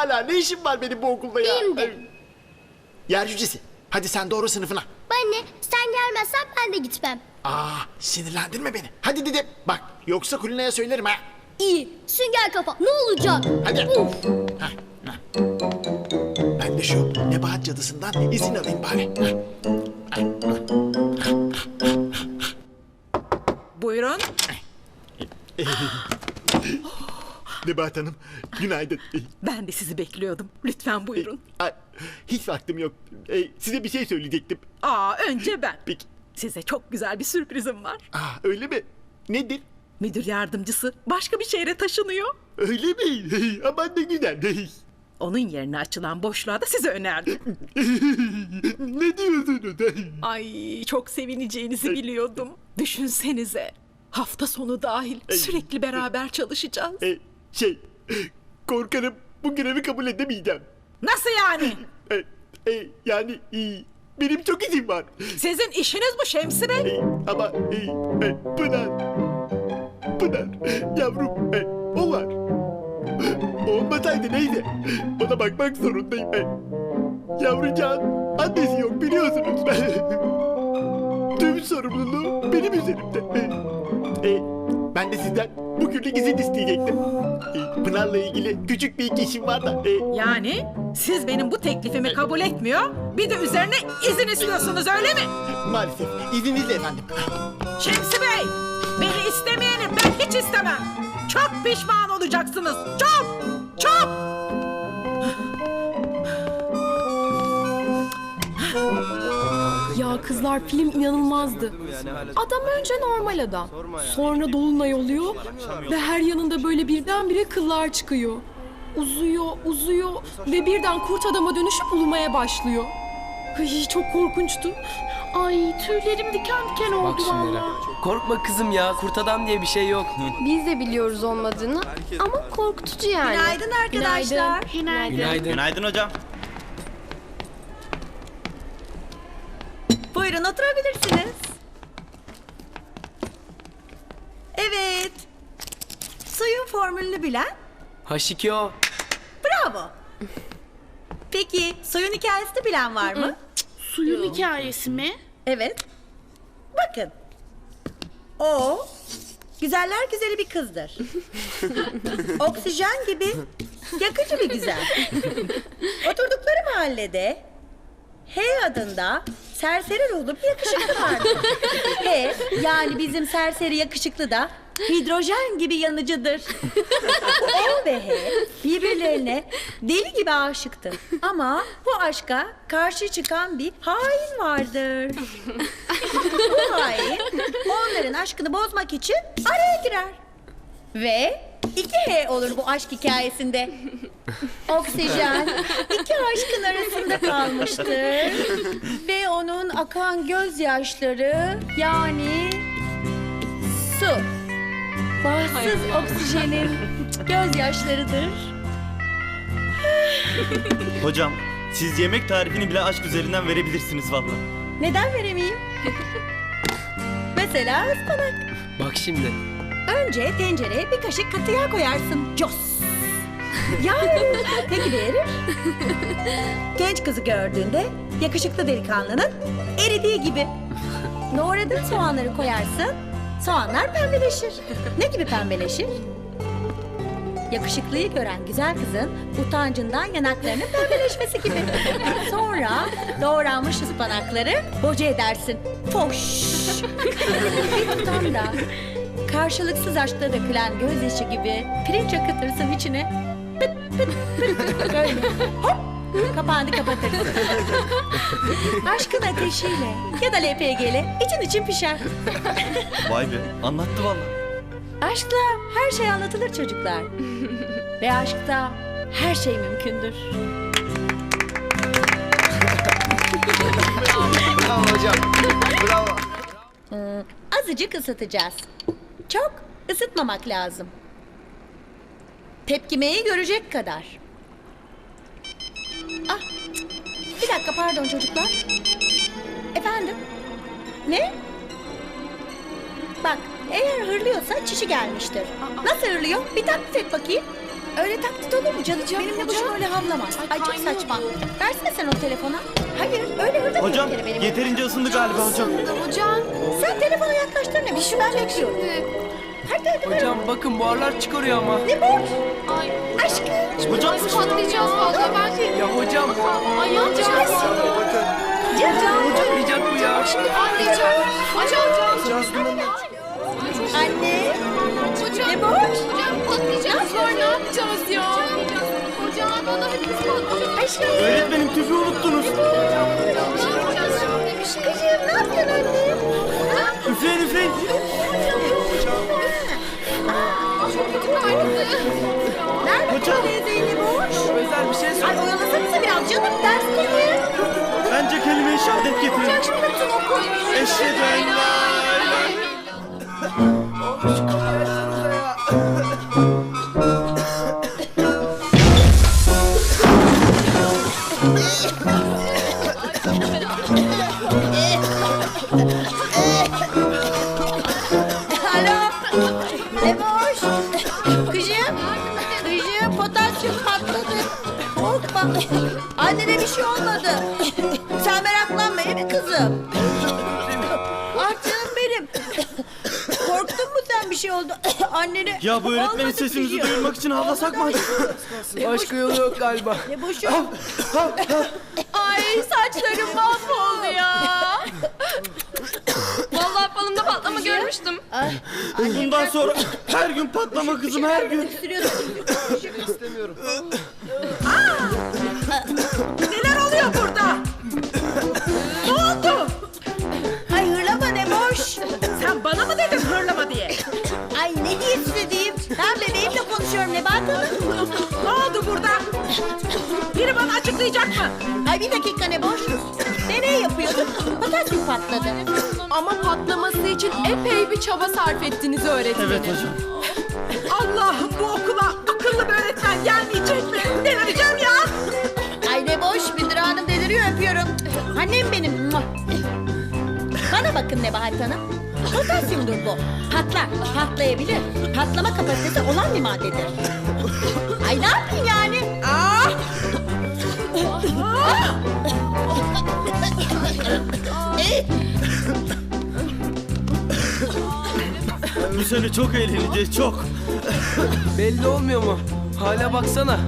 Hala ne işim var benim bu okulda ya? Benim de. Yer cücesi. Hadi sen doğru sınıfına. Anne sen gelmezsen ben de gitmem. Aa sinirlendirme beni. Hadi dedim. Bak yoksa Kulina'ya söylerim ha. İyi sünger kafa ne olacak? Hadi. Uf. Hah, hah. Ben de şu Nebahat cadısından izin alayım bari. Hah. Nebahat Hanım günaydın. Ben de sizi bekliyordum. Lütfen buyurun. Ay, Hiç vaktim yok. Ee, Size bir şey söyleyecektim. Aa önce ben. Peki. Size çok güzel bir sürprizim var. Aa, öyle mi? Nedir? Müdür yardımcısı başka bir şehre taşınıyor. Öyle mi? Aman ne güzel. Onun yerine açılan boşluğa da size önerdim. ne diyorsunuz? Ay çok sevineceğinizi biliyordum. Düşünsenize. Hafta sonu dahil sürekli beraber çalışacağız. Şey, korkarım bu görevi kabul edemeyeceğim. Nasıl yani? Ee, e, yani e, benim çok izin var. Sizin işiniz bu Şemsi Bey. Ee, ama e, e, Pınar, Pınar, yavrum e, o var. Olmasaydı neydi? Bana bakmak zorundayım. E, yavrucağın annesi yok biliyorsunuz. Tüm sorumluluğu benim üzerimde. E, e, ben de sizden bugünlük izin isteyecektim. E, Pınar'la ilgili küçük bir iki işim var da. E, Yani siz benim bu teklifimi kabul etmiyor, bir de üzerine izin istiyorsunuz öyle mi? maalesef izninizle efendim. Şemsi Bey, beni istemeyeni ben hiç istemem. Çok pişman olacaksınız. Çok, çok. Ya kızlar film inanılmazdı. Adam önce normal adam. Sonra dolunay oluyor ve her yanında böyle birdenbire kıllar çıkıyor. Uzuyor, uzuyor ve birden kurt adama dönüşüp ulumaya başlıyor. Ay çok korkunçtu. Ay tüylerim diken diken oldu Bak şimdi valla. Korkma kızım ya kurt adam diye bir şey yok. Biz de biliyoruz olmadığını ama korkutucu yani. Günaydın arkadaşlar. Günaydın. Günaydın. Günaydın hocam. Buyurun oturabilirsiniz. Evet. Suyun formülünü bilen H2O. bravo. Peki suyun hikayesini bilen var mı? Suyun hikayesi mi? Evet. Bakın. O güzeller güzeli bir kızdır. Oksijen gibi yakıcı bir güzel. Oturdukları mahallede H adında serseri ruhlu bir yakışıklı vardı. H yani bizim serseri yakışıklı da hidrojen gibi yanıcıdır. O ve H birbirlerine deli gibi aşıktır. Ama bu aşka karşı çıkan bir hain vardır. bu hain onların aşkını bozmak için araya girer. Ve iki H olur bu aşk hikayesinde. Oksijen iki aşkın arasında kalmıştır. Ve onun akan gözyaşları yani su. Bahtsız oksijenin gözyaşlarıdır. Hocam siz yemek tarifini bile aşk üzerinden verebilirsiniz valla. Neden veremeyeyim? Mesela ıspanak. Bak şimdi. Önce tencereye bir kaşık katı yağ koyarsın. Cos. Yağ erir. Peki de erir. Genç kızı gördüğünde yakışıklı delikanlının eridiği gibi. Doğradığın soğanları koyarsın. Soğanlar pembeleşir. Ne gibi pembeleşir? Yakışıklıyı gören güzel kızın utancından yanaklarının pembeleşmesi gibi. Sonra doğranmış ıspanakları boca edersin. Foş. Bir tutam da karşılıksız aşkta dökülen gözyaşı gibi pirinç akıtırsın içine. Pıt pıt pıt böyle hop kapağını kapatırsın. Aşkın ateşiyle ya da LPG'yle için için pişer. Vay be anlattı valla. Aşkla her şey anlatılır çocuklar. Ve aşkta her şey mümkündür. Bravo hocam. Bravo. Azıcık ısıtacağız. Çok ısıtmamak lazım. Tepkimeyi görecek kadar. Ah, bir dakika pardon çocuklar. Efendim? Ne? Bak, eğer hırlıyorsa çişi gelmiştir. Nasıl hırlıyor? Bir taklit et bakayım. Öyle taklit olur mu canım? Benimle kuşum öyle havlamaz. Ay, çok saçma. Versene sen o telefona. Hayır öyle hırda Hocam bir kere benim. yeterince ısındı galiba hocam. Hocam. Sen telefona yaklaştır ne? Bir şey ben bekliyorum. Hadi hadi. Hocam bakın buharlar çıkarıyor ama. Ne borç? Aşkım. Hocam Patlayacağız valla ben. Ya hocam Ay yanacağız. Canım. patlayacak bu ya. Patlayacağız. Hocam. Anne. Öğretmenim tüpü unuttunuz. Kızım ne yapıyorsun anne? Üfleyin üfleyin. Nerede Hocam. borç? Özel bir şey Ay söyle. oyalasanıza biraz canım ders konuyu. Bence kelime-i şehadet getirin. Şimdi bütün okul. Eşhedü en la ilahe Alo. Annene bir şey olmadı. Sen meraklanma değil mi kızım? Ah canım benim. Korktun mu sen bir şey oldu? Annene Ya bu öğretmenin olmadı bir sesimizi şey. duyurmak için havlasak mı? Başka yolu yok galiba. Ne boşu? Ay saçlarım mahvoldu ya. Vallahi falımda patlama görmüştüm. Bundan sonra her gün patlama kızım her gün. Neler oluyor burada? ne oldu? Ay hırlama ne boş. Sen bana mı dedin hırlama diye? Ay ne diye size diyeyim? Ben bebeğimle konuşuyorum Nebahat Hanım. Ne oldu burada? Biri bana açıklayacak mı? Ay bir dakika ne boş. Deney yapıyorduk. Potasyum patladı. Ama patlaması için epey bir çaba sarf ettiniz öğretmenim. Evet hocam. Allah'ım bu okula akıllı bir öğretmen gelmeyecek mi? Delireceğim ya. Ay ne boş müdür hanım deliriyor öpüyorum. Annem benim. Bana bakın Nebahat Hanım. Potasyumdur bu. Patlar, patlayabilir. Patlama kapasitesi olan bir maddedir. Ay ne yapayım yani? Ah! Bu sene çok eğleneceğiz çok. Belli olmuyor mu? Hala baksana.